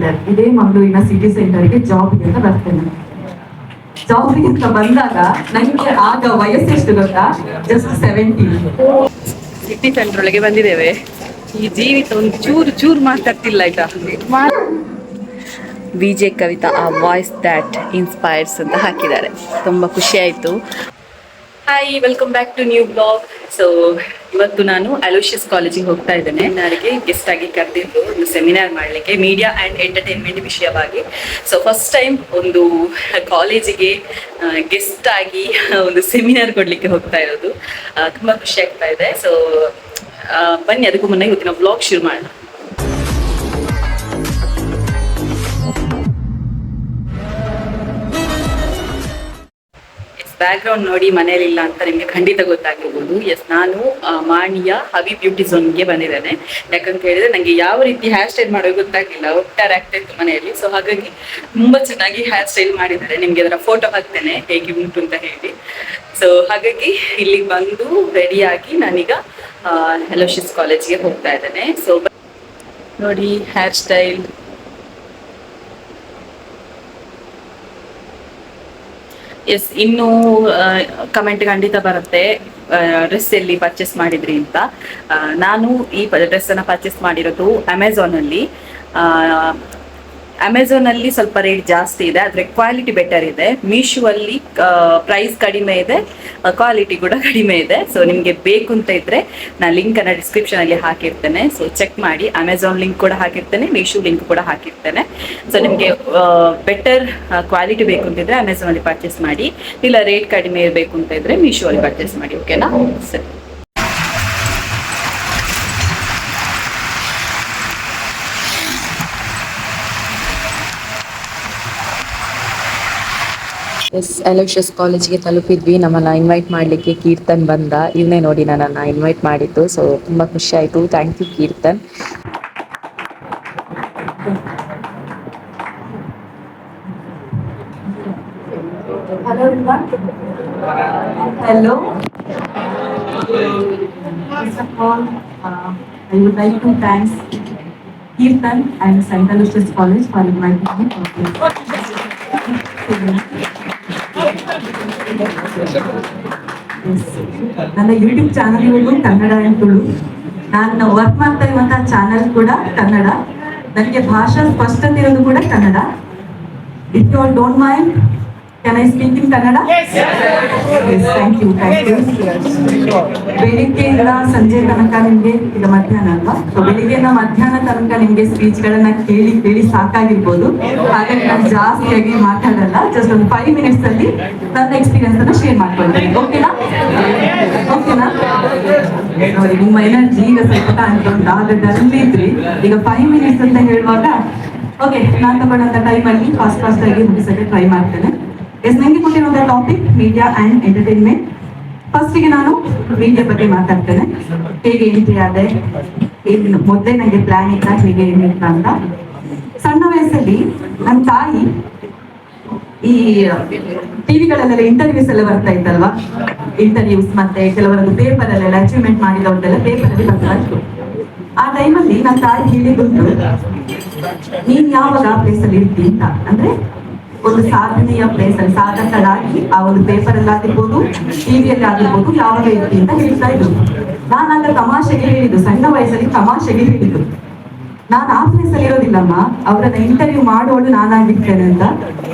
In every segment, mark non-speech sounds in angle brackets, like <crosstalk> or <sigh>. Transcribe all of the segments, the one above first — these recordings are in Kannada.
ಸೆಂಟರ್ ಇದೇ ಮಂಗಳೂರಿನ ಸಿಟಿ ಸೆಂಟರ್ಗೆ ಜಾಬ್ಗೆ ಅಂತ ಬರ್ತೇನೆ. ಜಾಬ್ಗೆ ಅಂತ ಬಂದಾಗ ನನಗೆ ಆಗ ವಯಸ್ಸೆಷ್ಟು ಗೊತ್ತಾ? ಜಸ್ಟ್ ಸೆವೆಂಟೀನ್ ಸಿಟಿ ಸೆಂಟರ್ ಒಳಗೆ ಬಂದಿದ್ದೇವೆ. ಈ ಜೀವಿತ ಒಂದು ಚೂರು ಚೂರು ಮಾತಾಡ್ತಿಲ್ಲ ಆಯ್ತಾ? ವಿಜಯ್ ಕವಿತಾ ಆ ವಾಯ್ಸ್ ದ್ಯಾಟ್ ಇನ್ಸ್ಪೈರ್ಸ್ ಅಂತ ಹಾಕಿದ್ದಾರೆ. ತುಂಬ ಖುಷಿ ಆಯಿತು. Hi welcome back to new blog so ಇವತ್ತು ನಾನು ಅಲೋಷಿಯಸ್ ಕಾಲೇಜಿಗೆ ಹೋಗ್ತಾ ಇದ್ದೇನೆ. ನನಗೆ ಗೆಸ್ಟ್ ಆಗಿ ಕರೆದಿದ್ದು ಒಂದು ಸೆಮಿನಾರ್ ಮಾಡಲಿಕ್ಕೆ ಮೀಡಿಯಾ ಆ್ಯಂಡ್ ಎಂಟರ್ಟೈನ್ಮೆಂಟ್ ವಿಷಯವಾಗಿ. ಸೊ ಫಸ್ಟ್ ಟೈಮ್ ಒಂದು ಕಾಲೇಜಿಗೆ ಗೆಸ್ಟ್ ಆಗಿ ಒಂದು ಸೆಮಿನಾರ್ ಕೊಡಲಿಕ್ಕೆ ಹೋಗ್ತಾ ಇರೋದು. ತುಂಬ ಖುಷಿ ಆಗ್ತಾ ಇದೆ. ಸೊ ಬನ್ನಿ, ಅದಕ್ಕೂ ಮುನ್ನ ಇವತ್ತಿನ ಬ್ಲಾಗ್ ಶುರು ಮಾಡೋಣ. ಬ್ಯಾಕ್ ಗ್ರೌಂಡ್ ನೋಡಿ ಮನೇಲಿ ಇಲ್ಲ ಅಂತ ನಿಮಗೆ ಖಂಡಿತ ಗೊತ್ತಾಗಿರ್ಬೋದು ಎಸ್ ನಾನು ಮಾಣಿಯ ಹವಿ ಬ್ಯೂಟಿ ಝೋನ್ಗೆ ಬಂದಿದ್ದೇನೆ. ಯಾಕಂತ ಹೇಳಿದ್ರೆ ನನಗೆ ಯಾವ ರೀತಿ ಹೇರ್ ಸ್ಟೈಲ್ ಮಾಡೋದು ಗೊತ್ತಾಗಿಲ್ಲ ಒಟ್ಟಾರೆ ಆಗ್ತಾ ಇತ್ತು ಮನೆಯಲ್ಲಿ. ಸೊ ಹಾಗಾಗಿ ತುಂಬಾ ಚೆನ್ನಾಗಿ ಹೇರ್ ಸ್ಟೈಲ್ ಮಾಡಿದ್ದಾರೆ. ನಿಮ್ಗೆ ಅದರ ಫೋಟೋ ಹಾಕ್ತೇನೆ, ಹೇಗೆ ಉಂಟು ಅಂತ ಹೇಳಿ. ಸೊ ಹಾಗಾಗಿ ಇಲ್ಲಿಗೆ ಬಂದು ರೆಡಿಯಾಗಿ ನಾನೀಗ ಹೆಲೋಶಿಸ್ ಕಾಲೇಜ್ಗೆ ಹೋಗ್ತಾ ಇದ್ದೇನೆ. ಸೊ ನೋಡಿ ಹೇರ್ ಸ್ಟೈಲ್ ಎಸ್, ಇನ್ನು ಕಮೆಂಟ್ ಖಂಡಿತ ಬರುತ್ತೆ. ಡ್ರೆಸ್ ಎಲ್ಲಿ ಪರ್ಚೇಸ್ ಮಾಡಿದ್ರಿ ಅಂತ. ನಾನು ಈ ಡ್ರೆಸ್ ಅನ್ನ ಪರ್ಚೇಸ್ ಮಾಡಿರೋದು ಅಮೆಝಾನ್ ಅಲ್ಲಿ. ಅಮೆಝಾನ್ ಅಲ್ಲಿ ಸ್ವಲ್ಪ ರೇಟ್ ಜಾಸ್ತಿ ಇದೆ, ಆದ್ರೆ ಕ್ವಾಲಿಟಿ ಬೆಟರ್ ಇದೆ. ಮೀಶೋ ಅಲ್ಲಿ ಪ್ರೈಸ್ ಕಡಿಮೆ ಇದೆ ಕ್ವಾಲಿಟಿ ಕೂಡ <laughs> ಕಡಿಮೆ ಇದೆ. ಸೊ ನಿಮಗೆ ಬೇಕು ಅಂತ ಇದ್ರೆ ನಾನು ಲಿಂಕ್ ಅನ್ನ ಡಿಸ್ಕ್ರಿಪ್ಷನ್ ಅಲ್ಲಿ ಹಾಕಿರ್ತೇನೆ. ಸೊ ಚೆಕ್ ಮಾಡಿ. ಅಮೆಝಾನ್ ಲಿಂಕ್ ಕೂಡ ಹಾಕಿರ್ತೇನೆ ಮೀಶೋ ಲಿಂಕ್ ಕೂಡ ಹಾಕಿರ್ತೇನೆ. ಸೊ ನಿಮಗೆ ಬೆಟರ್ ಕ್ವಾಲಿಟಿ ಬೇಕು ಅಂತಿದ್ರೆ ಅಮೆಝಾನ್ ಅಲ್ಲಿ ಪರ್ಚೇಸ್ ಮಾಡಿ. ಇಲ್ಲ ರೇಟ್ ಕಡಿಮೆ ಇರಬೇಕು ಅಂತ ಇದ್ರೆ ಮೀಶೋ ಅಲ್ಲಿ ಪರ್ಚೇಸ್ ಮಾಡಿ ಓಕೆನಾ ಸರಿ. ಎಸ್ ಅಲೋಷಿಯಸ್ ಕಾಲೇಜ್ಗೆ ತಲುಪಿದ್ವಿ ನಮ್ಮನ್ನ ಇನ್ವೈಟ್ ಮಾಡಲಿಕ್ಕೆ ಕೀರ್ತನ್ ಬಂದ ಇವನೇ ನೋಡಿ ನನ್ನನ್ನು ಇನ್ವೈಟ್ ಮಾಡಿದ್ದು ಸೊ ತುಂಬ ಖುಷಿ ಆಯಿತು thank you Keerthan Hello, everyone. Hello. First of all, uh, I would like to thank Kirtan and St. Aloysius College for inviting me ನನ್ನ ಯೂಟ್ಯೂಬ್ ಚಾನಲ್ ಇರೋದು ಕನ್ನಡ ಆ್ಯಂಡ್ ತುಳು ನಾನು ವರ್ಕ್ ಮಾಡ್ತಾ ಇರುವಂತಹ ಚಾನಲ್ ಕೂಡ ಕನ್ನಡ ನನಗೆ ಭಾಷಾ ಸ್ಪಷ್ಟತೆ ಇರೋದು ಕೂಡ Kannada if you all don't mind can in Kannada? Yes. Kannada thank you Thank you ಬೆಳಿಗ್ಗೆಯಿಂದ ಸಂಜೆ ತನಕ ನಿಮ್ಗೆ ಈಗ ಮಧ್ಯಾಹ್ನ ಅಲ್ವಾ? ಸೊ ಬೆಳಿಗ್ಗೆಯಿಂದ ಮಧ್ಯಾಹ್ನ ತನಕ ನಿಮ್ಗೆ ಸ್ಪೀಚ್ ಗಳನ್ನ ಕೇಳಿ ಕೇಳಿ ಸಾಕಾಗಿರ್ಬೋದು. ಹಾಗಾಗಿ ನಾನು ಜಾಸ್ತಿಯಾಗಿ ಮಾತಾಡಲ್ಲ. ಜಸ್ಟ್ ಒಂದು ಫೈವ್ ಮಿನಿಟ್ಸ್ ಅಲ್ಲಿ ನನ್ನ ಎಕ್ಸ್ಪೀರಿಯನ್ಸ್ ಅನ್ನ ಶೇರ್ ಮಾಡ್ಕೊಳ್ತೀನಿ. ಓಕೆನಾ ಓಕೆನಾ ನೋಡಿ ನಿಮ್ಮ ಎನರ್ಜಿ ಈಗ ಸ್ವಲ್ಪ ಉಂಟು. ಆಗ ಡಲ್ ಇದ್ರಿ. ಈಗ ಫೈವ್ ಮಿನಿಟ್ಸ್ ಅಂತ ಹೇಳುವಾಗ ಓಕೆ ನಾನು ತಗೊಂಡಂತ ಟೈಮಲ್ಲಿ ಫಾಸ್ಟ್ ಫಾಸ್ಟ್ ಆಗಿ ಮುಗಿಸಕ್ಕೆ ಟ್ರೈ ಮಾಡ್ತೇನೆ. ಎಸ್ ನಂಗೆ ಕೊಟ್ಟಿರುವಂತಹ ಟಾಪಿಕ್ ಮೀಡಿಯಾ ಅಂಡ್ ಎಂಟರ್ಟೈನ್ಮೆಂಟ್ ಫಸ್ಟಿಗೆ ನಾನು ಮೀಡಿಯಾ ಬಗ್ಗೆ ಮಾತಾಡ್ತೇನೆ. ಹೇಗೆ ಎಂಟ್ರಿ ಆದೆ? ಮೊದಲೇ ನನಗೆ ಪ್ಲಾನ್ ಇತ್ತ ಹೇಗೆ ಏನಿಲ್ಲ ಅಂತ. ಸಣ್ಣ ವಯಸ್ಸಲ್ಲಿ ನನ್ನ ತಾಯಿ ಈ ಟಿವಿಗಳಲ್ಲೆಲ್ಲ ಇಂಟರ್ವ್ಯೂಸ್ ಎಲ್ಲ ಬರ್ತಾ ಇತ್ತಲ್ವಾ? ಇಂಟರ್ವ್ಯೂಸ್ ಮತ್ತೆ ಕೆಲವರದ್ದು ಪೇಪರ್ ಅಲ್ಲೆಲ್ಲ ಅಚೀವ್ಮೆಂಟ್ ಮಾಡಿದವ್ರದ್ದೆಲ್ಲ ಪೇಪರ್ ಅಲ್ಲಿ ಬರ್ತಾ ಇತ್ತು. ಆ ಟೈಮಲ್ಲಿ ನನ್ನ ತಾಯಿ ಹೇಳಿದ್ದು ನೀನ್ ಯಾವಾಗ ಆ ಪ್ಲೇಸ್ ಅಲ್ಲಿ ಇರ್ತಿ? ಅಂತ. ಅಂದ್ರೆ ಒಂದು ಸಾಧನೆಯ ಪ್ಲೇಸ್ ಅಲ್ಲಿ ಸಾಧಕರಾಗಿ ಆ ಒಂದು ಪೇಪರ್ ಅಲ್ಲಿ ಆಗಿರ್ಬೋದು ಟಿವಿಯಲ್ಲಿ ಆಗಿರ್ಬೋದು ಯಾವ ವ್ಯಕ್ತಿ ಅಂತ ಹೇಳ್ತಾ ಇದ್ರು. ನಾನಾಗ ತಮಾಷೆಗೆ ಹೇಳಿದ್ದು, ಸಣ್ಣ ವಯಸ್ಸಲ್ಲಿ ತಮಾಷೆಗೆ ಹೇಳಿದ್ದು. ನಾನು ಆ ಪ್ಲೇಸ್ ಅಲ್ಲಿ ಇರೋದಿಲ್ಲಮ್ಮ. ಅವರನ್ನ ಇಂಟರ್ವ್ಯೂ ಮಾಡೋಳು ನಾನಾಗಿರ್ತೇನೆ ಅಂತ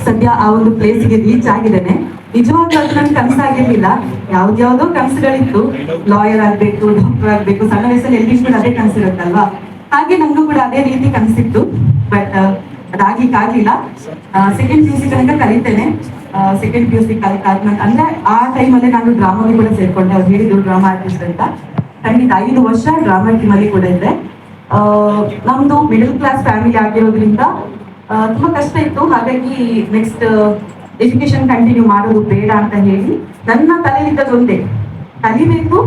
ಸದ್ಯ ಆ ಒಂದು ಪ್ಲೇಸ್ಗೆ ರೀಚ್ ಆಗಿದ್ದೇನೆ. ನಿಜವಾಗ್ಲೂ ಅದು ನನ್ಗೆ ಕನಸಾಗಿರ್ಲಿಲ್ಲ ಯಾವ್ದ್ಯಾವ್ದೋ ಕನಸುಗಳಿತ್ತು. ಲಾಯರ್ ಆಗ್ಬೇಕು ಡಾಕ್ಟರ್ ಆಗ್ಬೇಕು, ಸಣ್ಣ ವಯಸ್ಸಲ್ಲಿ ಕೂಡ ಅದೇ ಕನಸಿರುತ್ತಲ್ವಾ? ಹಾಗೆ ನಂಗೂ ಕೂಡ ಅದೇ ರೀತಿ ಕನಸಿತ್ತು. ಬಟ್ ಅದಾಗ್ಲಿಕ್ಕೆ ಆಗ್ಲಿಲ್ಲ ಸೆಕೆಂಡ್ ಪಿ ಯು ಸಿ ತನಕ ಕಲಿತೇನೆ ಸೆಕೆಂಡ್ ಪಿ ಯು ಸಿ ಕಲಿತಾದ್ಮೇಲೆ ಅಂದ್ರೆ ಆ ಟೈಮಲ್ಲೇ ನಾನು ಡ್ರಾಮಾಗೆ ಕೂಡ ಸೇರ್ಕೊಂಡೆ. ಅವ್ರು ಹೇಳಿದ್ರು ಡ್ರಾಮಾ ಆರ್ಟಿಸ್ಟ್ ಅಂತ. ಖಂಡಿತ ಐದು ವರ್ಷ ಡ್ರಾಮಾ ಟೀಮ್ ಅಲ್ಲಿ ಕೂಡ ಇದ್ದೆ. ನಮ್ದು ಮಿಡಲ್ ಕ್ಲಾಸ್ ಫ್ಯಾಮಿಲಿ ಆಗಿರೋದ್ರಿಂದ ತುಂಬಾ ಕಷ್ಟ ಇತ್ತು. ಹಾಗಾಗಿ ನೆಕ್ಸ್ಟ್ ಎಜುಕೇಶನ್ ಕಂಟಿನ್ಯೂ ಮಾಡೋದು ಬೇಡ ಅಂತ ಹೇಳಿ ನನ್ನ ತಲೆಯಿಂದ ಒಂದೇ ಕಲಿಬೇಕು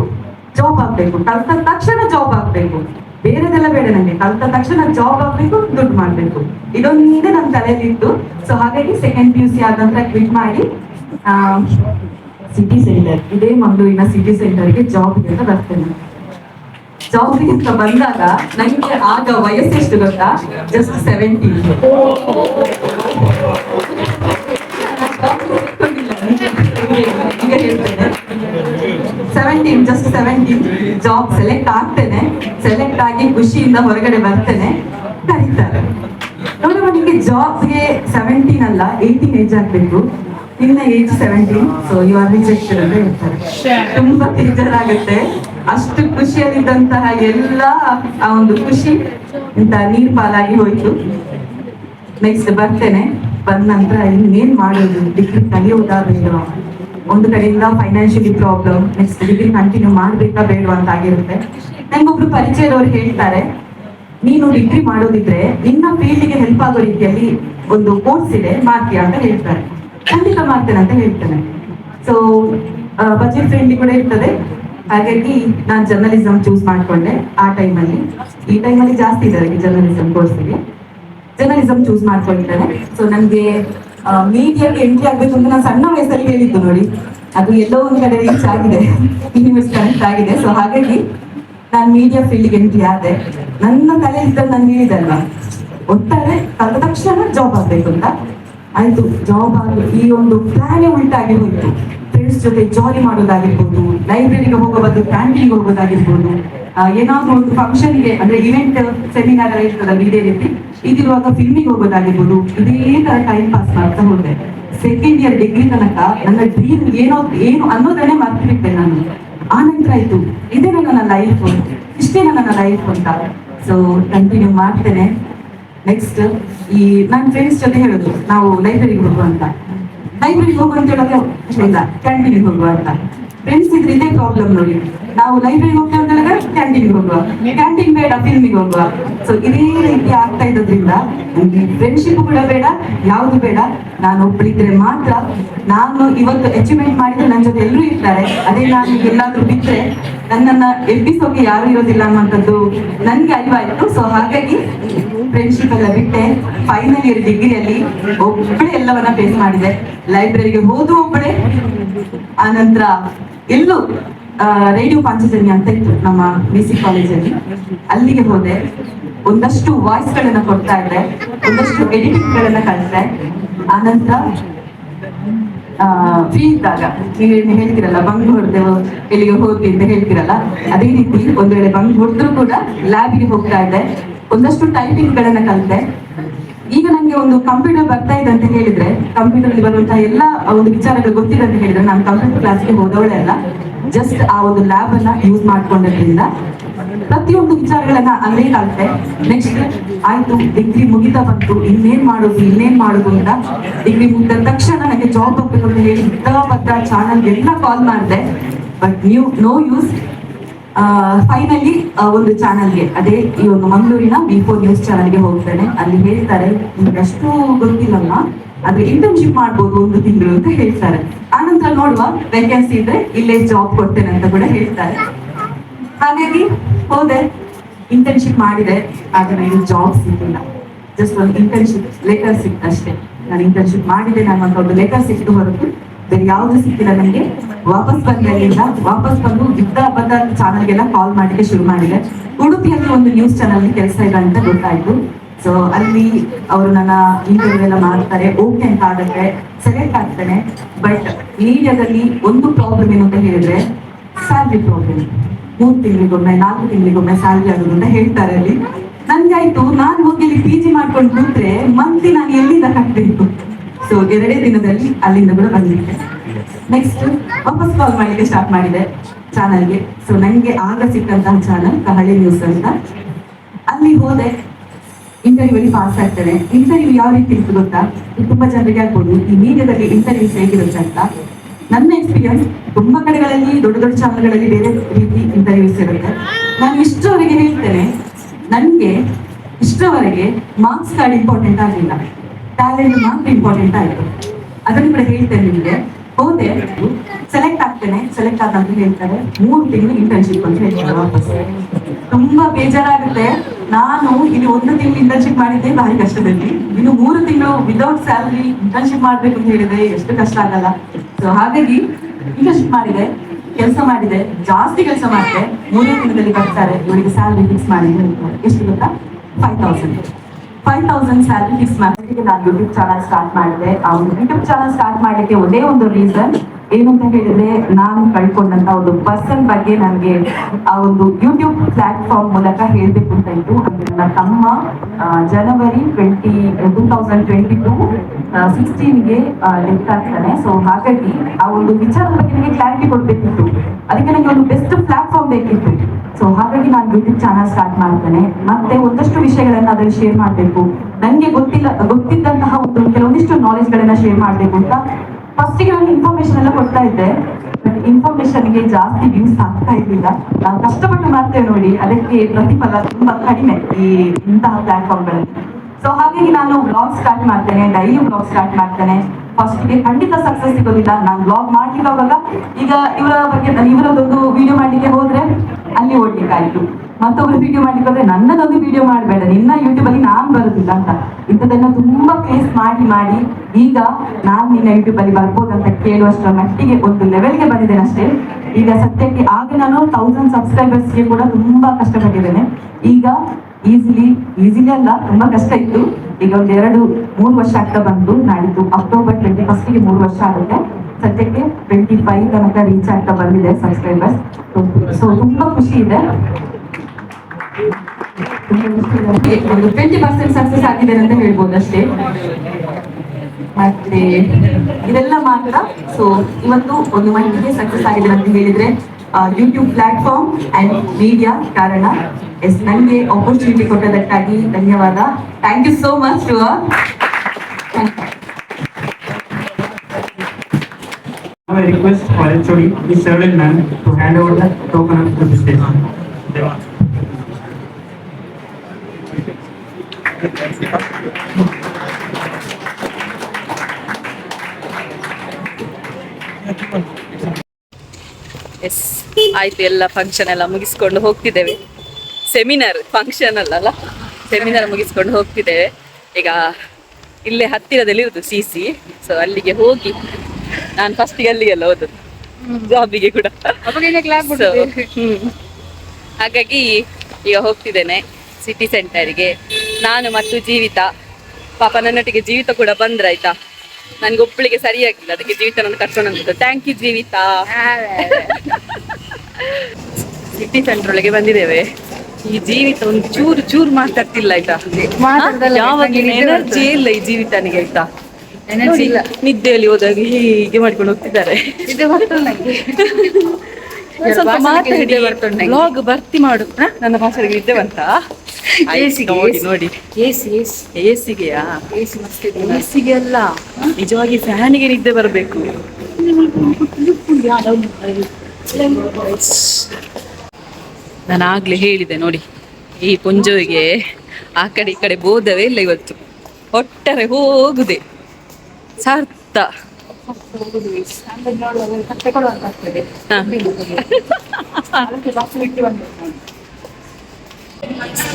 ಜಾಬ್ ಆಗ್ಬೇಕು. ಕಲ್ತ ತಕ್ಷಣ ಜಾಬ್ ಆಗ್ಬೇಕು. ಬೇರೆದೆಲ್ಲ ಬೇಡ ನನಗೆ ಕಲ್ತ ತಕ್ಷಣ ಜಾಬ್ ಆಗ್ಬೇಕು, ದುಡ್ಡು ಮಾಡ್ಬೇಕು. ಇದೊಂದೇ ನನ್ನ ತಲೆಯಲ್ಲಿ ಇತ್ತು ಸೊ ಹಾಗಾಗಿ ಸೆಕೆಂಡ್ ಪಿ ಯು ಸಿ ಆದ ನಂತರ ಕ್ವಿಟ್ ಮಾಡಿ ಸಿಟಿ ಸೆಂಟರ್ ಇದೇ ಮಂಗಳೂರಿನ ಸಿಟಿ ಸೆಂಟರ್ಗೆ ಜಾಬ್ ಅಂತ ಬರ್ತೇನೆ. ಜಾಬ್ ಅಂತ ಬಂದಾಗ ನನಗೆ ಆಗ ವಯಸ್ಸೆಷ್ಟು ಗೊತ್ತಾ? ಜಸ್ಟ್ ಸೆವೆಂಟೀನ್ ಈಗ ಹೇಳ್ತೇನೆ seventeen just seventeen job select ಆಗ್ತೇನೆ. Select ಆಗಿ ಖುಷಿಯಿಂದ ಹೊರಗಡೆ ಬರ್ತೇನೆ. ಕರೀತಾರೆ. ನೋಡುವ ನಿಮಗೆ ಜಾಬ್ಗೆ ಸೆವೆಂಟೀನ್ ಅಲ್ಲ ಏಯ್ಟೀನ್ ಏಜ್ ಆಗ್ಬೇಕು. ನಿನ್ನ age seventeen so you are rejected ಅಂತ ಹೇಳ್ತಾರೆ. ತುಂಬಾ ಬೇಜಾರಾಗುತ್ತೆ. ಅಷ್ಟು ಖುಷಿಯಲ್ಲಿದ್ದಂತಹ ಎಲ್ಲ ಆ ಒಂದು ಖುಷಿ ಇಂತ ನೀರ್ ಪಾಲಾಗಿ ಹೋಯ್ತು. ನೆಕ್ಸ್ಟ್ ಬರ್ತೇನೆ. ಬಂದ ನಂತರ ಇನ್ನೇನ್ ಮಾಡೋದು? ಡಿಗ್ರಿ ಕಲಿಯೋದಾ ಬೇಡವಾ ಒಂದು ಕಡೆಯಿಂದ financially problem next degree continue ಮಾಡ್ಬೇಕಾ ಬೇಡವಾ ಅಂತ ಆಗಿರುತ್ತೆ. ನಂಗೊಬ್ರು ಪರಿಚಯದವ್ರು ಹೇಳ್ತಾರೆ, ನೀನು ಡಿಗ್ರಿ ಮಾಡೋದಿದ್ರೆ ನಿನ್ನ ಫೀಲ್ಡ್ಗೆ ಹೆಲ್ಪ್ ಆಗೋ ರೀತಿಯಲ್ಲಿ ಒಂದು ಕೋರ್ಸ್ ಇದೆ, ಮಾಡ್ತೀಯಾ ಅಂತ ಹೇಳ್ತಾರೆ. ಖಂಡಿತ ಮಾಡ್ತೇನೆ ಅಂತ ಹೇಳ್ತೇನೆ. ಸೊ ಬಜೆಟ್ ಫ್ರೆಂಡ್ಲಿ ಕೂಡ ಇರ್ತದೆ. ಹಾಗಾಗಿ ನಾನು ಜರ್ನಲಿಸಮ್ ಚೂಸ್ ಮಾಡ್ಕೊಂಡೆ ಆ ಟೈಮಲ್ಲಿ ಈ ಟೈಮಲ್ಲಿ ಜಾಸ್ತಿ ಇದ್ದಾರೆ ಜರ್ನಲಿಸಮ್ ಕೋರ್ಸ್ಗೆ ಜರ್ನಲಿಸಮ್ ಚೂಸ್ ಮಾಡ್ಕೊಂಡಿದ್ದಾರೆ ಸೊ ನನಗೆ ಮೀಡಿಯಾಗೆ ಎಂಟ್ರಿ ಆಗ್ಬೇಕು ಅಂತ ನಾನು ಸಣ್ಣ ವಯಸ್ಸಲ್ಲಿ ಹೇಳಿದ್ದು ನೋಡಿ. ಅದು ಎಲ್ಲೋ ಒಂದು ಕಡೆ ರೀಚ್ ಆಗಿದೆ. ಯೂನಿವರ್ಸ್ ಕನೆಕ್ಟ್ ಆಗಿದೆ. ಸೊ ಹಾಗಾಗಿ ನಾನು ಮೀಡಿಯಾ ಫೀಲ್ಡ್ಗೆ ಎಂಟ್ರಿ ಆದೆ. ನನ್ನ ತಲೆ ಇದ್ದಲ್ಲಿ ನಾನು ಹೇಳಿದಲ್ವಾ ಒಟ್ಟಾರೆ ಕಳೆದ ತಕ್ಷಣ ಜಾಬ್ ಆಗ್ಬೇಕು ಅಂತ. ಆಯ್ತು ಜಾಬ್ ಆಗಿ ಈ ಒಂದು ಪ್ಲಾನೇ ಉಲ್ಟಾಗಿ ಹೋಯ್ತು ಫ್ರೆಂಡ್ಸ್ ಜೊತೆ ಜಾಲಿ ಮಾಡೋದಾಗಿರ್ಬೋದು. ಲೈಬ್ರರಿಗೆ ಹೋಗೋ ಬದಲು ಕ್ಯಾಂಟೀನ್ಗೆ ಹೋಗೋದಾಗಿರ್ಬೋದು. ಏನಾದ್ರೂ ಒಂದು ಫಂಕ್ಷನ್ಗೆ ಅಂದ್ರೆ ಇವೆಂಟ್ ಸೆಮಿನಾರ್ ಇರ್ತದಲ್ಲ ಇದೇ ರೀತಿ ಇದಿರುವಾಗ ಫಿಲ್ಮಿಗೆ ಹೋಗೋದಾಗಿರ್ಬೋದು ಇದೇ ತರ ಟೈಮ್ ಪಾಸ್ ಮಾಡ್ತಾ ಹೋದೆ. ಸೆಕೆಂಡ್ ಇಯರ್ ಡಿಗ್ರಿ ತನಕ ನನ್ನ ಡ್ರೀಮ್ ಏನೋ, ಏನು ಅನ್ನೋದನ್ನೇ ಮರ್ತಿಬಿಟ್ಟೆ ನಾನು. ಆ ನಂತರ ಆಯ್ತು, ಇದೇ ನನ್ನ ಲೈಫ್ ಇಷ್ಟೇ ನನ್ನ ಲೈಫ್ ಅಂತ. ಸೊ ಕಂಟಿನ್ಯೂ ಮಾಡ್ತೇನೆ. ನೆಕ್ಸ್ಟ್ ಈ ನನ್ನ ಫ್ರೆಂಡ್ಸ್ ಜೊತೆ ಹೇಳೋದು, ನಾವು ಲೈಬ್ರರಿಗೆ ಹೋಗುವ ಅಂತ. ಲೈಬ್ರರಿಗೆ ಹೋಗುವಂತ ಹೇಳೋಕೆ ಇಲ್ಲ ಕ್ಯಾಂಟೀನ್ಗೆ ಹೋಗುವ ಅಂತ. ಫ್ರೆಂಡ್ಸ್ ಇದ್ರೆ ಇದೇ ಪ್ರಾಬ್ಲಮ್ ನೋಡಿ. ನಾವು ಲೈಬ್ರರಿಗೆ ಇದ್ದಾಗ ಕ್ಯಾಂಟೀನ್ ಹೋಗುವ. ಕ್ಯಾಂಟೀನ್ ಬೇಡ ಫಿಲ್ಮಿಗೆ ಹೋಗುವ. ಸೊ ಇದೇ ರೀತಿ ಆಗ್ತಾ ಇರೋದ್ರಿಂದ ನನಗೆ ಫ್ರೆಂಡ್ಶಿಪ್ ಕೂಡ ಬೇಡ, ಯಾವುದು ಬೇಡ. ನಾನು ಒಬ್ಬಳಿದ್ರೆ ಮಾತ್ರ ನಾನು ಇವತ್ತು ಅಚೀವ್ಮೆಂಟ್ ಮಾಡಿದ್ರೆ ನನ್ನ ಜೊತೆ ಎಲ್ಲರೂ ಇರ್ತಾರೆ. ಅದೇ ನಾನು ಎಲ್ಲಾದ್ರೂ ಬಿಟ್ರೆ ನನ್ನನ್ನ ಎಬ್ಬಿಸೋಕೆ ಯಾರು ಇರೋದಿಲ್ಲ ಅನ್ನುವಂಥದ್ದು ನನ್ಗೆ ಅರಿವಾಯಿತು ಸೊ ಹಾಗಾಗಿ ಫ್ರೆಂಡ್ಶಿಪ್ ಎಲ್ಲ ಬಿಟ್ಟೆ. ಫೈನಲ್ ಇಯರ್ ಡಿಗ್ರಿಯಲ್ಲಿ ಒಬ್ಬಳೇ ಎಲ್ಲವನ್ನ ಫೇಸ್ ಮಾಡಿದೆ. ಲೈಬ್ರರಿಗೆ ಹೋದು ಒಬ್ಬಳೆ ಆನಂತರ ಎಲ್ಲೂ ರೇಡಿಯೋ ಪಾಂಚಜನ್ಯ ಅಂತ ಇತ್ತು ನಮ್ಮ ಬಿ ಸಿ ಕಾಲೇಜಲ್ಲಿ ಅಲ್ಲಿಗೆ ಹೋದೆ. ಒಂದಷ್ಟು ವಾಯ್ಸ್ ಗಳನ್ನ ಕೊಡ್ತಾ ಇದ್ದೆ. ಒಂದಷ್ಟು ಎಡಿಟಿಂಗ್ ಗಳನ್ನ ಕಲಿತೆ. ಆನಂತರ ಫ್ರೀ ಇದ್ದಾಗ ನೀವೇನು ನೀವು ಹೇಳ್ತಿರಲ್ಲ ಬಂಗ್ ಹೊಡೆದೆವು ಎಲ್ಲಿಗೆ ಹೋಗಿ ಅಂತ ಹೇಳ್ತಿರಲ್ಲ, ಅದೇ ರೀತಿ ಒಂದು ವೇಳೆ ಬಂಗ್ ಹೊಡೆದ್ರು ಕೂಡ ಲ್ಯಾಬಿಗೆ ಹೋಗ್ತಾ ಇದ್ದೆ. ಒಂದಷ್ಟು ಟೈಪಿಂಗ್ ಗಳನ್ನ ಕಲಿತೆ. ಈಗ ನಂಗೆ ಒಂದು ಕಂಪ್ಯೂಟರ್ ಬರ್ತಾ ಇದೆ ಅಂತ ಹೇಳಿದ್ರೆ ಕಂಪ್ಯೂಟರ್ ಅಲ್ಲಿ ಬರುವಂತಹ ಎಲ್ಲ ಒಂದು ವಿಚಾರಗಳು ಗೊತ್ತಿದೆ ಅಂತ ಹೇಳಿದ್ರೆ ನಾನು ಕಂಪ್ಯೂಟರ್ ಕ್ಲಾಸ್ಗೆ ಹೋದವಳೆ ಅಲ್ಲ. ಜಸ್ಟ್ ಆ ಒಂದು ಲ್ಯಾಬ್ ಅನ್ನ ಯೂಸ್ ಮಾಡ್ಕೊಂಡಿದ್ರಿಂದ ಪ್ರತಿಯೊಂದು ವಿಚಾರಗಳನ್ನ ಅಲ್ಲೇ ಕಲಿತೆ. ನೆಕ್ಸ್ಟ್ ಆಯ್ತು ಡಿಗ್ರಿ ಮುಗಿತಾ ಬಂತು, ಇನ್ನೇನ್ ಮಾಡೋದು ಇನ್ನೇನ್ ಮಾಡೋದು ಅಂತ ಡಿಗ್ರಿ ಮುಗಿದ ತಕ್ಷಣ ನನಗೆ ಜಾಬ್ ಹೋಗ್ಬೇಕು ಅಂತ ಹೇಳಿ ಪತ್ರ ಚಾನಲ್ ಎಲ್ಲ ಕಾಲ್ ಮಾಡಿದೆ. ಬಟ್ ನೀವು ನೋ ಯೂಸ್ ಫೈನಲಿ ಒಂದು ಚಾನಲ್ಗೆ ಅದೇ ಈ ಒಂದು ಮಂಗಳೂರಿನ ಬಿ ಫೋರ್ ನ್ಯೂಸ್ ಚಾನಲ್ಗೆ ಹೋಗ್ತಾನೆ. ಅಲ್ಲಿ ಹೇಳ್ತಾರೆ, ನಿಮ್ಗೆ ಅಷ್ಟು ಗೊತ್ತಿಲ್ಲಲ್ಲ, ಆದ್ರೆ ಇಂಟರ್ನ್ಶಿಪ್ ಮಾಡ್ಬೋದು ಒಂದು ತಿಂಗಳು ಅಂತ ಹೇಳ್ತಾರೆ. ಆನಂತರ ನೋಡುವ ವೇಕೆನ್ಸಿ ಇದ್ರೆ ಇಲ್ಲೇ ಜಾಬ್ ಕೊಡ್ತೇನೆ ಅಂತ ಕೂಡ ಹೇಳ್ತಾರೆ. ಹಾಗಾಗಿ, ಹೋದೆ ಇಂಟರ್ನ್ಶಿಪ್ ಮಾಡಿದೆ, ಆದ್ರೆ ನನಗೆ ಜಾಬ್ ಸಿಗಲಿಲ್ಲ. ಜಸ್ಟ್ ಒಂದು ಇಂಟರ್ನ್ಶಿಪ್ ಲೆಟರ್ ಸಿಕ್ತಷ್ಟೇ. ನಾನು ಇಂಟರ್ನ್ಶಿಪ್ ಮಾಡಿದೆ, ನಾನು ಒಂದು ಲೆಟರ್ ಸಿಕ್ತು ಹೊರತು ಬೇರೆ ಯಾವ್ದು ಸಿಕ್ಕಿಲ್ಲ ನನಗೆ ವಾಪಸ್ ಬಂದಿರಲಿಲ್ಲ ವಾಪಸ್ ಬಂದು ಯುದ್ಧ ಹಬ್ಬದ ಚಾನಲ್ಗೆಲ್ಲ ಕಾಲ್ ಮಾಡಲಿಕ್ಕೆ ಶುರು ಮಾಡಿದೆ. ಉಡುಪಿಯಲ್ಲಿ ಒಂದು ನ್ಯೂಸ್ ಚಾನಲ್ ಕೆಲಸ ಇದೆ ಅಂತ ಗೊತ್ತಾಯ್ತು. ಸೊ ಅಲ್ಲಿ ಅವರು ನನ್ನ ಇಂಟರ್ವ್ಯೂ ಎಲ್ಲ ಮಾಡ್ತಾರೆ. ಓಕೆ ಅಂತ ಆಗುತ್ತೆ. ಸೆಲೆಕ್ಟ್ ಆಗ್ತಾನೆ. ಬಟ್ ಮೀಡಿಯಾದಲ್ಲಿ ಒಂದು ಪ್ರಾಬ್ಲಮ್ ಏನು ಅಂತ ಹೇಳಿದ್ರೆ ಸ್ಯಾಲ್ರಿ ಪ್ರಾಬ್ಲಮ್ ಮೂರು ತಿಂಗಳಿಗೊಮ್ಮೆ, ನಾಲ್ಕು ತಿಂಗಳಿಗೊಮ್ಮೆ ಸ್ಯಾಲ್ರಿ ಆಗುದು ಅಂತ ಹೇಳ್ತಾರೆ ಅಲ್ಲಿ. ನನ್ಗಾಯ್ತು ನಾನು ಹೋಗಿ ಅಲ್ಲಿ ಪಿ ಜಿ ಮಾಡ್ಕೊಂಡು ಕೂತ್ರೆ ಮಂತ್ಲಿ ನಾನು ಎಲ್ಲಿಂದ ಕಟ್ಟಬೇಕು ಸೊ ಎರಡೇ ದಿನದಲ್ಲಿ ಅಲ್ಲಿಂದ ಕೂಡ ಬಂದಿದ್ದೆ. ನೆಕ್ಸ್ಟ್ ವಾಪಸ್ ಕಾಲ್ ಮಾಡಲಿಕ್ಕೆ ಸ್ಟಾರ್ಟ್ ಮಾಡಿದೆ ಚಾನಲ್ಗೆ ಸೊ ನಂಗೆ ಆಗ ಸಿಕ್ಕಂತಹ ಚಾನಲ್ ಕಹಳೆ ನ್ಯೂಸ್ ಅಂತ. ಅಲ್ಲಿ ಹೋದೆ. ಇಂಟರ್ವ್ಯೂ ಅಲ್ಲಿ ಪಾಸ್ ಆಗ್ತೇನೆ. ಇಂಟರ್ವ್ಯೂ ಯಾವ ರೀತಿ ಇತ್ತು ಗೊತ್ತಾ? ತುಂಬಾ ಜನರಿಗೆ ಆಗ್ಬೋದು. ಈ ಮೀಡಿಯಾದಲ್ಲಿ ಇಂಟರ್ವ್ಯೂಸ್ ಹೇಗಿರುತ್ತೆ ಅಂತ. ನನ್ನ ಎಕ್ಸ್ಪೀರಿಯನ್ಸ್ ತುಂಬಾ ಕಡೆಗಳಲ್ಲಿ, ದೊಡ್ಡ ದೊಡ್ಡ ಚಾನಲ್ಗಳಲ್ಲಿ ಬೇರೆ ರೀತಿ ಇಂಟರ್ವ್ಯೂಸ್ ಇರುತ್ತೆ. ನಾನು ಇಷ್ಟರವರೆಗೆ ಹೇಳ್ತೇನೆ, ನನಗೆ ಇಷ್ಟರವರೆಗೆ ಮಾರ್ಕ್ಸ್ ಕಾರ್ಡ್ ಇಂಪಾರ್ಟೆಂಟ್ ಆಗಲಿಲ್ಲ. ಟ್ಯಾಲೆಂಟ್ ಮಾತ್ರ ಇಂಪಾರ್ಟೆಂಟ್ ಆಯಿತು ಅದನ್ನು ಕೂಡ ಹೇಳ್ತೇನೆ ನಿಮಗೆ. ಹೋದೆ ಸೆಲೆಕ್ಟ್ ಆಗ್ತೇನೆ ಸೆಲೆಕ್ಟ್ ಆದ ಅಂತ ಹೇಳ್ತಾರೆ, ಮೂರು ತಿಂಗಳು ಇಂಟರ್ನ್ಶಿಪ್ ಅಂತ ಹೇಳ್ತಾರೆ ವಾಪಸ್. ತುಂಬಾ ಬೇಜಾರಾಗುತ್ತೆ. ನಾನು ಇಲ್ಲಿ ಒಂದು ತಿಂಗಳು ಇಂಟರ್ನ್ಶಿಪ್ ಮಾಡಿದ್ದೆ, ಭಾರಿ ಕಷ್ಟದಲ್ಲಿ. ಇನ್ನು ಮೂರು ತಿಂಗಳು ವಿದೌಟ್ ಸ್ಯಾಲರಿ ಇಂಟರ್ನ್ಶಿಪ್ ಮಾಡ್ಬೇಕು ಅಂತ ಹೇಳಿದ್ರೆ ಎಷ್ಟು ಕಷ್ಟ ಆಗಲ್ಲ. ಸೊ ಹಾಗಾಗಿ ಇಂಟರ್ನ್ಶಿಪ್ ಮಾಡಿದೆ, ಕೆಲಸ ಮಾಡಿದೆ, ಜಾಸ್ತಿ ಕೆಲಸ ಮಾಡಿದೆ. ಮೂರು ದಿನದಲ್ಲಿ ಬರ್ತಾರೆ, ಇವರಿಗೆ ಸ್ಯಾಲರಿ ಫಿಕ್ಸ್ ಮಾಡಿ ಎಷ್ಟು ಗೊತ್ತಾ? Five thousand five thousand salary fix ಮಾಡಿ ನಾನು ಯೂಟ್ಯೂಬ್ ಚಾನಲ್ ಸ್ಟಾರ್ಟ್ ಮಾಡಿದೆ. ಆ ಯೂಟ್ಯೂಬ್ ಚಾನಲ್ ಸ್ಟಾರ್ಟ್ ಮಾಡಲಿಕ್ಕೆ ಒಂದೇ ಒಂದು ರೀಸನ್ ಏನು ಅಂತ ಹೇಳಿದ್ರೆ, ನಾನು ಕಳ್ಕೊಂಡಂತ ಒಂದು ಪರ್ಸನ್ ಬಗ್ಗೆ ನನಗೆ ಆ ಒಂದು ಯೂಟ್ಯೂಬ್ ಪ್ಲಾಟ್ಫಾರ್ಮ್ ಮೂಲಕ ಹೇಳಬೇಕು ಅಂತ ಇತ್ತು. ನನ್ನ ತಮ್ಮ ಜನವರಿ twenty two thousand twenty two ಸಿಕ್ಸ್ಟೀನ್ಗೆ death ಆಗ್ತಾನೆ. ಸೊ ಹಾಗಾಗಿ ಆ ಒಂದು ವಿಚಾರದ ಬಗ್ಗೆ ನನಗೆ ಕ್ಲಾರಿಟಿ ಕೊಡಬೇಕಿತ್ತು. ಅದಕ್ಕೆ ನನಗೆ ಒಂದು ಬೆಸ್ಟ್ ಪ್ಲಾಟ್ಫಾರ್ಮ್ ಬೇಕಿತ್ತು. ಸೊ ಹಾಗಾಗಿ ನಾನು ಯೂಟ್ಯೂಬ್ ಚಾನಲ್ ಸ್ಟಾರ್ಟ್ ಮಾಡ್ತೇನೆ ಮತ್ತೆ ಒಂದಷ್ಟು ವಿಷಯಗಳನ್ನ ಅದರಲ್ಲಿ ಶೇರ್ ಮಾಡಬೇಕು. ನನಗೆ ಗೊತ್ತಿಲ್ಲ, ಗೊತ್ತಿದ್ದಂತಹ ಒಂದು ಕೆಲವೊಂದಿಷ್ಟು ನಾಲೆಜ್ ಗಳನ್ನ ಶೇರ್ ಮಾಡಬೇಕು ಅಂತ ಫಸ್ಟ್ ನಾನು ಇನ್ಫಾರ್ಮೇಶನ್ ಎಲ್ಲ ಕೊಡ್ತಾ ಇದ್ದೆ. ಬಟ್ ಇನ್ಫಾರ್ಮೇಶನ್ಗೆ ಜಾಸ್ತಿ ವ್ಯೂಸ್ ಆಗ್ತಾ ಇರ್ಲಿಲ್ಲ. ನಾವು ಕಷ್ಟಪಟ್ಟು ಮಾಡ್ತೇವೆ ನೋಡಿ. ಅದಕ್ಕೆ ಪ್ರತಿಫಲ ತುಂಬಾ ಕಡಿಮೆ ಈ ಇಂತಹ ಪ್ಲಾಟ್ಫಾರ್ಮ್ಗಳಲ್ಲಿ ಸೊ ಹಾಗಾಗಿ ನಾನು ಬ್ಲಾಗ್ ಸ್ಟಾರ್ಟ್ ಮಾಡ್ತೇನೆ. ಡೈಲಿ ಬ್ಲಾಗ್ ಸ್ಟಾರ್ಟ್ ಮಾಡ್ತೇನೆ. ಫಸ್ಟ್ಗೆ ಖಂಡಿತ ಸಕ್ಸಸ್ ಸಿಗೋದಿಲ್ಲ. ನಾನು ಬ್ಲಾಗ್ ಮಾಡ್ಲಿಕ್ಕೆ ಹೋಗಲ್ಲ ಈಗ ಇವರ ಬಗ್ಗೆ ನಾನು ಇವರದೊಂದು ವಿಡಿಯೋ ಮಾಡ್ಲಿಕ್ಕೆ ಹೋದ್ರೆ ಅಲ್ಲಿ ಓಡ್ಲಿಕ್ಕಾಯಿತು. ಮತ್ತೊಬ್ರು ವಿಡಿಯೋ ಮಾಡಿಕೊಂಡ್ರೆ ನನ್ನದೊಂದು ವಿಡಿಯೋ ಮಾಡಬೇಡ, ನಿನ್ನ ಯೂಟ್ಯೂಬ್ ಅಲ್ಲಿ ನಾನ್ ಬರುದಿಲ್ಲ ಅಂತ. ಇಂಥದನ್ನ ತುಂಬಾ ಫೇಸ್ ಮಾಡಿ ಮಾಡಿ. ಈಗ ನಾನ್ ನಿನ್ನ ಯೂಟ್ಯೂಬ್ ಅಲ್ಲಿ ಬರ್ಬೋದು ಅಂತ ಕೇಳುವಷ್ಟರ ಮಟ್ಟಿಗೆ ಒಂದು ಲೆವೆಲ್ಗೆ ಬಂದಿದ್ದೇನೆ ಅಷ್ಟೇ ಈಗ ಸದ್ಯಕ್ಕೆ ಆಗ ನಾನು ತೌಸಂಡ್ ಸಬ್ಸ್ಕ್ರೈಬರ್ಸ್ಗೆ ಕೂಡ ತುಂಬಾ ಕಷ್ಟಪಟ್ಟಿದ್ದೇನೆ. ಈಗ ಈಸಿಲಿ ಈಸಿಲಿ ಅಲ್ಲ, ತುಂಬಾ ಕಷ್ಟ ಇತ್ತು. ಈಗ ಒಂದ್ ಎರಡು, ಮೂರು ವರ್ಷ ಆಗ್ತಾ ಬಂತು ನಾಡಿದ್ದು ಅಕ್ಟೋಬರ್ ಟ್ವೆಂಟಿ ಫಸ್ಟ್ಗೆ ಮೂರು ವರ್ಷ ಆಗುತ್ತೆ. ಸದ್ಯಕ್ಕೆ ಟ್ವೆಂಟಿ ಫೈವ್ ತನಕ ರೀಚ್ ಆಗ್ತಾ ಬಂದಿದೆ ಸಬ್ಸ್ಕ್ರೈಬರ್ಸ್ ಸೊ ತುಂಬಾ ಖುಷಿ ಇದೆ. ಒಂದು ಟ್ವೆಂಟಿ ಪರ್ಸೆಂಟ್ ಸಕ್ಸಸ್ ಆಗಿದೆ ಅಂತ ಹೇಳ್ಬೋದು ಅಷ್ಟೇ. ಮತ್ತೆ ಇದೆಲ್ಲ ಮಾತ್ರ. ಸೊ ಇವತ್ತು ಒಂದು ಮಟ್ಟಿಗೆ ಸಕ್ಸಸ್ ಆಗಿದೆ ಅಂತ ಹೇಳಿದ್ರೆ ಯೂಟ್ಯೂಬ್ ಪ್ಲಾಟ್ಫಾರ್ಮ್ ಅಂಡ್ ಮೀಡಿಯಾ ಕಾರಣ. ಎಸ್ ನನಗೆ ಆಪರ್ಚುನಿಟಿ ಕೊಟ್ಟದಕ್ಕಾಗಿ ಧನ್ಯವಾದ. Thank you so much to I request for HOD, Ms. Ma'am, to hand over the token to the station. Yes ಆಯ್ತು ಎಲ್ಲ ಫಂಕ್ಷನ್ ಎಲ್ಲ ಮುಗಿಸ್ಕೊಂಡು ಹೋಗ್ತಿದ್ದೇವೆ ಸೆಮಿನಾರ್ ಫಂಕ್ಷನ್ ಅಲ್ಲ ಸೆಮಿನಾರ್ ಮುಗಿಸ್ಕೊಂಡು ಹೋಗ್ತಿದ್ದೇವೆ ಈಗ ಇಲ್ಲೇ ಹತ್ತಿರದಲ್ಲಿ ಇರುದು ಸಿ ಸಿ ಸೊ ಅಲ್ಲಿಗೆ ಹೋಗಿ ನಾನು ಫಸ್ಟಿಗೆ ಅಲ್ಲಿಗೆಲ್ಲ ಹೋದದ್ದು ಜಾಬಿಗೆ ಕೂಡ. ಹಾಗಾಗಿ ಈಗ ಹೋಗ್ತಿದ್ದೇನೆ ಸಿಟಿ ಸೆಂಟರ್ಗೆ ನಾನು ಮತ್ತು ಜೀವಿತ. ಪಾಪ ನನ್ನೊಟ್ಟಿಗೆ ಜೀವಿತ ಕೂಡ ಬಂದ್ರಾಯ್ತಾ ನನ್ಗೆ ಒಬ್ಬಳಿಗೆ ಸರಿಯಾಗಿಲ್ಲ ಅದಕ್ಕೆ ಜೀವಿತ ನನ್ನ ಕರ್ಕೊಂಡು ಬಂದಿದ್ದು thank you Jeevitha. City centre ಒಳಗೆ ಬಂದಿದ್ದೇವೆ. ಈ ಜೀವಿತ ಒಂದು ಚೂರು ಚೂರು ಮಾತಾಡ್ತಿಲ್ಲ ಆಯ್ತಾ? ಯಾವಾಗ ಎನರ್ಜಿ ಇಲ್ಲ ಈ ಜೀವಿತನಿಗೆ ಆಯ್ತಾ? ನೋಡಿ, ನಿದ್ದೆಯಲ್ಲಿ ಹೋದಾಗ ಹೀಗೆ ಮಾಡ್ಕೊಂಡು ಹೋಗ್ತಿದ್ದಾರೆ. ಸ್ವಲ್ಪ ಮಾತಾಡಿ. ಬ್ಲಾಗ್ ಭರ್ತಿ ಮಾಡು. ನನ್ನ ಭಾಷೆಗೆ ನಿದ್ದೆ ಬಂತ? ಆಯ್ತು, ನೋಡಿ ಎಸಿಗೆಯಾ ಏಸಿಗೆಯಾ? ಏಸಿಗೆ ಅಲ್ಲ. ನಿಜವಾಗಿ ಫ್ಯಾನಿಗೆ ನಿದ್ದೆ ಬರಬೇಕು. ನಾನು ಆಗ್ಲೇ ಹೇಳಿದೆ ನೋಡಿ. ಈ ಪುಂಜೋಗೆ ಆ ಕಡೆ ಈ ಕಡೆ ಬೋಧವೇ ಇಲ್ಲ ಇವತ್ತು. ಒಟ್ಟಾರೆ ಹೋಗುದೆ. ಸಾರ್ಥ.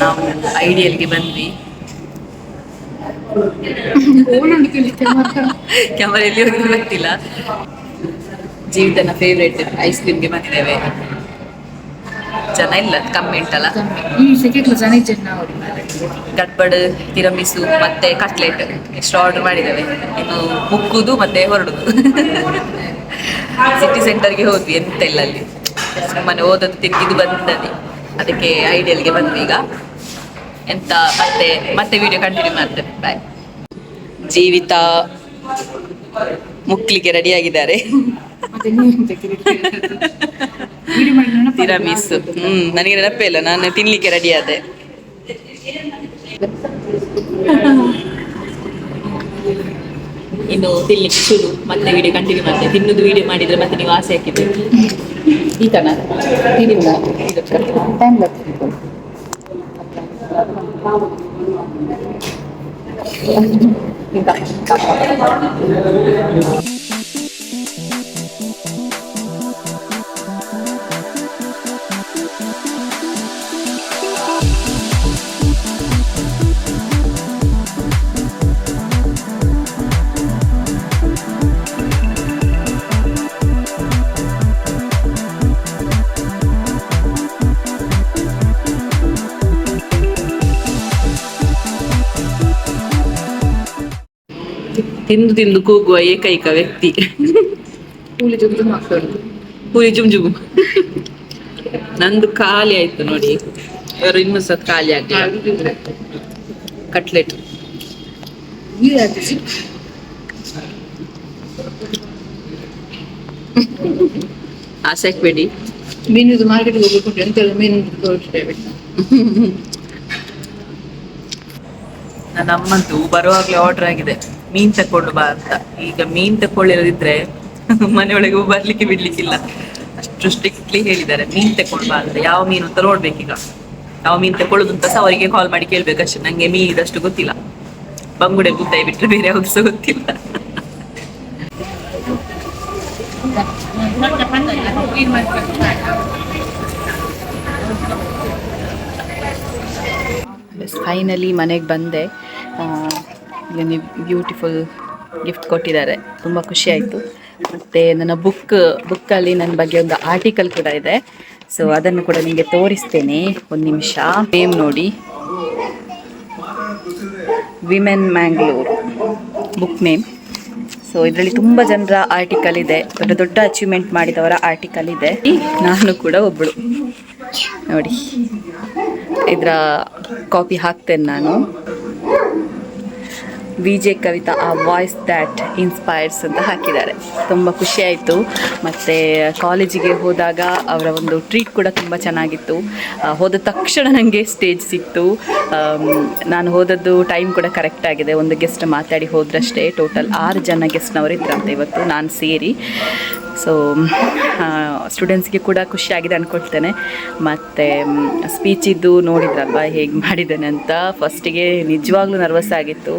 ನಾವು ಐಡಿಯಲ್ಗೆ ಬಂದ್ವಿ ಕ್ಯಾಮರಾ ಎಲ್ಲಿ ಗೊತ್ತಿಲ್ಲ. ಜೀವಿತನ ಫೇವ್ರೇಟ್ ಐಸ್ ಕ್ರೀಮ್ಗೆ ಬಂದಿದ್ದೇವೆ. ಜನ ಇಲ್ಲ ಕಮ್ಮಿ ಉಂಟಲ್ಲ? ಈ ಸೆಕೆಂಡ್ ಜನ ಜನ ಅವರು ಗಡ್ಬಡ್ ತಿರಮಿಸು ಮತ್ತೆ ಕಟ್ಲೆಟ್ ಎಷ್ಟು ಆರ್ಡರ್ ಮಾಡಿದ್ದೇವೆ. ಇನ್ನು ಮುಕ್ಕುದು ಮತ್ತೆ ಹೊರಡುದು. ಸಿಟಿ ಸೆಂಟರ್ಗೆ ಹೋದ್ವಿ ಎಂತ ಇಲ್ಲ ಅಲ್ಲಿ ಸುಮ್ಮನೆ ಓದೋದು ತಿರುಗಿದು ಬಂದದೆ. ಅದಕ್ಕೆ ಐಡಿಯಲ್ಗೆ ಬಂದ್ವಿ ಈಗ. ಎಂತ ಮತ್ತೆ ಮತ್ತೆ ವಿಡಿಯೋ ಕಂಟಿನ್ಯೂ ಮಾಡ್ತೇವೆ ಬಾಯ್ ಜೀವಿತ ಮುಕ್ಲಿಕ್ಕೆ ರೆಡಿ ಆಗಿದ್ದಾರೆ. ತಿರಾಮಿಸ್ ಹ್ಮ್ ನನಗೆ ನೆನಪೇ ಇಲ್ಲ. ನಾನು ತಿನ್ಲಿಕ್ಕೆ ರೆಡಿ ಆದೆ. ಇನ್ನು ತಿನ್ಲಿಕ್ಕೆ ಶುರು. ಮತ್ತೆ ವಿಡಿಯೋ ಕಂಟಿನ್ಯೂ ಮಾಡ್ತೇವೆ ತಿನ್ನುದು ವಿಡಿಯೋ ಮಾಡಿದ್ರೆ ಮತ್ತೆ ನೀವು ಆಸೆ ಹಾಕಿದ್ದೀರಿ ಈ ಕಣ ತಿನ್ನಿಲ್ಲ. Time Thank. ತಿಂದು ತಿಂದು ಕೂಗುವ ಏಕೈಕ ವ್ಯಕ್ತಿ. ಕೂಲಿ ಹಾಕ್ತಾ ಉಂಟು ಪೂರಿ ಜುಮ್ ಜುಮ್. ನಂದು ಖಾಲಿ ಆಯ್ತು ನೋಡಿ. ಇವರು ಇನ್ನೂ ಸತ್ ಖಾಲಿ ಆಗಿ ಕಟ್ಲೆಟ್ ಆಸೆ ಹಾಕ್ಬೇಡಿ ಮೀನಿದು ಮಾರ್ಕೆಟ್ಗೆ ಹೋಗ್ಬೇಕು ಎಂತೆಲ್ಲ ಮೀನು ತೋರಿಸ್ತೇವೆ ನನ್ನ ಅಮ್ಮಂತೂ ಬರುವಾಗ್ಲೇ ಆರ್ಡರ್ ಆಗಿದೆ. ಮೀನ್ ತಕೊಂಡು ಬಾ ಅಂತ. ಈಗ ಮೀನ್ ತಕೊಳ್ಳಿರೋದಿದ್ರೆ ಒಳಗೆ ಬರ್ಲಿಕ್ಕೆ ಬಿಡ್ಲಿಕ್ಕಿಲ್ಲ. ಅಷ್ಟು ಸ್ಟ್ರಿಕ್ಟ್ಲಿ ಹೇಳಿದ್ದಾರೆ, ಮೀನ್ ತಕೊಂಡು ಬಾ ಅಂತ. ಯಾವ ಮೀನು ಅಂತ ನೋಡ್ಬೇಕೀಗ. ಯಾವ ಮೀನ್ ತಕೊಳ್ಳೋದು ಅಂತ ಸಹ ಅವರಿಗೆ ಕಾಲ್ ಮಾಡಿ ಕೇಳ್ಬೇಕಷ್ಟೇ ನಂಗೆ ಮೀನ್ ಇದಷ್ಟು ಗೊತ್ತಿಲ್ಲ. ಬಂಗುಡೆ ಬುದ್ದಾಯಿ ಬಿಟ್ಟರೆ ಬೇರೆ ಯಾವ್ದು ಸಹ ಗೊತ್ತಿಲ್ಲ. ಫೈನಲಿ ಮನೆಗೆ ಬಂದೆ. ಒಂದು ಬ್ಯೂಟಿಫುಲ್ ಗಿಫ್ಟ್ ಕೊಟ್ಟಿದ್ದಾರೆ. ತುಂಬ ಖುಷಿ ಆಯಿತು. ಮತ್ತು ನನ್ನ ಬುಕ್ ಬುಕ್ಕಲ್ಲಿ ನನ್ನ ಬಗ್ಗೆ ಒಂದು ಆರ್ಟಿಕಲ್ ಕೂಡ ಇದೆ. ಸೊ ಅದನ್ನು ಕೂಡ ನಿಮಗೆ ತೋರಿಸ್ತೇನೆ. ಒಂದು ನಿಮಿಷ. ನೇಮ್ ನೋಡಿ. Women Mangalore book name so ಇದರಲ್ಲಿ ತುಂಬ ಜನರ ಆರ್ಟಿಕಲ್ ಇದೆ. ದೊಡ್ಡ ದೊಡ್ಡ ಅಚೀವ್ಮೆಂಟ್ ಮಾಡಿದವರ ಆರ್ಟಿಕಲ್ ಇದೆ. ನಾನು ಕೂಡ ಒಬ್ಬಳು ನೋಡಿ. ಇದರ ಕಾಪಿ ಹಾಕ್ತೇನೆ ನಾನು. ವಿ ಜೆ ಕವಿತಾ ಆ ವಾಯ್ಸ್ ದ್ಯಾಟ್ ಇನ್ಸ್ಪೈರ್ಸ್ ಅಂತ ಹಾಕಿದ್ದಾರೆ. ತುಂಬ ಖುಷಿ ಆಯಿತು. ಮತ್ತು ಕಾಲೇಜಿಗೆ ಹೋದಾಗ ಅವರ ಒಂದು ಟ್ರೀಟ್ ಕೂಡ ತುಂಬ ಚೆನ್ನಾಗಿತ್ತು. ಹೋದ ತಕ್ಷಣ ನನಗೆ ಸ್ಟೇಜ್ ಸಿಕ್ತು. ನಾನು ಹೋದದ್ದು ಟೈಮ್ ಕೂಡ ಕರೆಕ್ಟ್ ಆಗಿದೆ. ಒಂದು ಗೆಸ್ಟ್ ಮಾತಾಡಿ ಹೋದ್ರಷ್ಟೇ. ಟೋಟಲ್ ಆರು ಜನ ಗೆಸ್ಟ್ನವರು ಇದ್ರಂತೆ ಇವತ್ತು. ನಾನು ಸೇರಿ. ಸೊ ಸ್ಟೂಡೆಂಟ್ಸ್ಗೆ ಕೂಡ ಖುಷಿಯಾಗಿದೆ ಅಂದ್ಕೊಳ್ತೇನೆ ಮತ್ತು ಸ್ಪೀಚಿದ್ದು ನೋಡಿದ್ರಲ್ವ ಹೇಗೆ ಮಾಡಿದ್ದೇನೆ ಅಂತ? ಫಸ್ಟಿಗೆ ನಿಜವಾಗ್ಲೂ ನರ್ವಸ್ ಆಗಿತ್ತು.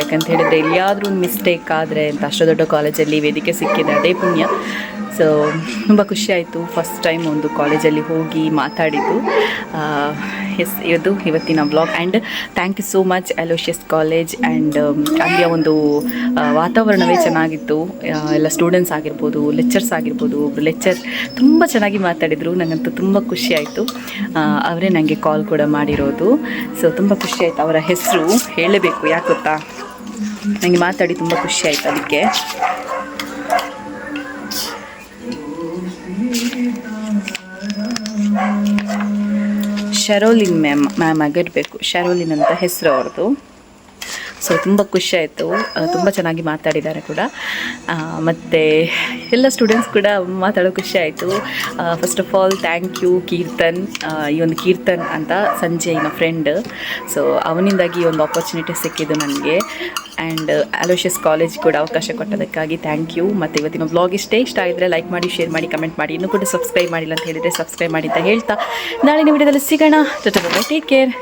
ಯಾಕಂತ ಹೇಳಿದರೆ ಎಲ್ಲಿಯಾದರೂ ಒಂದು ಮಿಸ್ಟೇಕ್ ಆದರೆ ಅಂತ, ಅಷ್ಟು ದೊಡ್ಡ ಕಾಲೇಜಲ್ಲಿ ವೇದಿಕೆ ಸಿಕ್ಕಿದೆ, ಅದೇ ಪುಣ್ಯ. ಸೊ ತುಂಬ ಖುಷಿಯಾಯಿತು ಫಸ್ಟ್ ಟೈಮ್ ಒಂದು ಕಾಲೇಜಲ್ಲಿ ಹೋಗಿ ಮಾತಾಡಿದ್ದು. ಎಸ್ ಇದು ಇವತ್ತಿನ blog and thank you so much Aloysius college and ಅಲ್ಲಿಯ ಒಂದು ವಾತಾವರಣವೇ ಚೆನ್ನಾಗಿತ್ತು. ಎಲ್ಲ ಸ್ಟೂಡೆಂಟ್ಸ್ ಆಗಿರ್ಬೋದು ಲೆಕ್ಚರ್ಸ್ ಆಗಿರ್ಬೋದು ಒಬ್ಬರು ಲೆಕ್ಚರ್ ತುಂಬ ಚೆನ್ನಾಗಿ ಮಾತಾಡಿದರು. ನನಗಂತೂ ತುಂಬ ಖುಷಿ ಆಯಿತು. ಅವರೇ ನನಗೆ ಕಾಲ್ ಕೂಡ ಮಾಡಿರೋದು. ಸೊ ತುಂಬ ಖುಷಿ ಆಯಿತು ಅವರ ಹೆಸರು. ಹೇಳಬೇಕು, ಯಾಕೆ ಗೊತ್ತಾ? ನನಗೆ ಮಾತಾಡಿ ತುಂಬ ಖುಷಿ ಆಯಿತು ಅದಕ್ಕೆ. ಶರೋಲಿನ್ ಮ್ಯಾಮ್ ಮ್ಯಾಮ್ ಆಗಿರಬೇಕು. ಶರೋಲಿನ್ ಅಂತ ಹೆಸರು ಅವ್ರದ್ದು ಸೊ ತುಂಬ ಖುಷಿ ಆಯಿತು. ತುಂಬ ಚೆನ್ನಾಗಿ ಮಾತಾಡಿದ್ದಾರೆ ಕೂಡ. ಮತ್ತು ಎಲ್ಲ ಸ್ಟೂಡೆಂಟ್ಸ್ ಕೂಡ ಮಾತಾಡೋ ಖುಷಿ ಆಯಿತು. First of all thank you Keerthan. ಈ ಒಂದು ಕೀರ್ತನ್ ಅಂತ ಸಂಜಯ್ ಫ್ರೆಂಡ್ ಸೊ ಅವನಿಂದಾಗಿ ಈ ಒಂದು ಆಪರ್ಚುನಿಟಿ ಸಿಕ್ಕಿದ್ದು ನನಗೆ. ಆ್ಯಂಡ್ ಅಲೋಷಿಯಸ್ ಕಾಲೇಜ್ ಕೂಡ ಅವಕಾಶ ಕೊಟ್ಟದಕ್ಕಾಗಿ ಥ್ಯಾಂಕ್ ಯು ಮತ್ತು ಇವತ್ತಿನ ಬ್ಲಾಗ್ ಇಷ್ಟೇ ಇಷ್ಟ ಆಗಿದ್ರೆ ಲೈಕ್ ಮಾಡಿ ಶೇರ್ ಮಾಡಿ ಕಮೆಂಟ್ ಮಾಡಿ. ಇನ್ನೂ ಕೂಡ ಸಬ್ಸ್ಕ್ರೈಬ್ ಮಾಡಿಲ್ಲ ಅಂತ ಹೇಳಿದರೆ ಸಬ್ಸ್ಕ್ರೈಬ್ ಮಾಡಿ ಅಂತ ಹೇಳ್ತಾ ನಾಳೆ ನಿಮ್ಮ ವಿಡಿಯೋದಲ್ಲಿ ಸಿಗೋಣ. Take care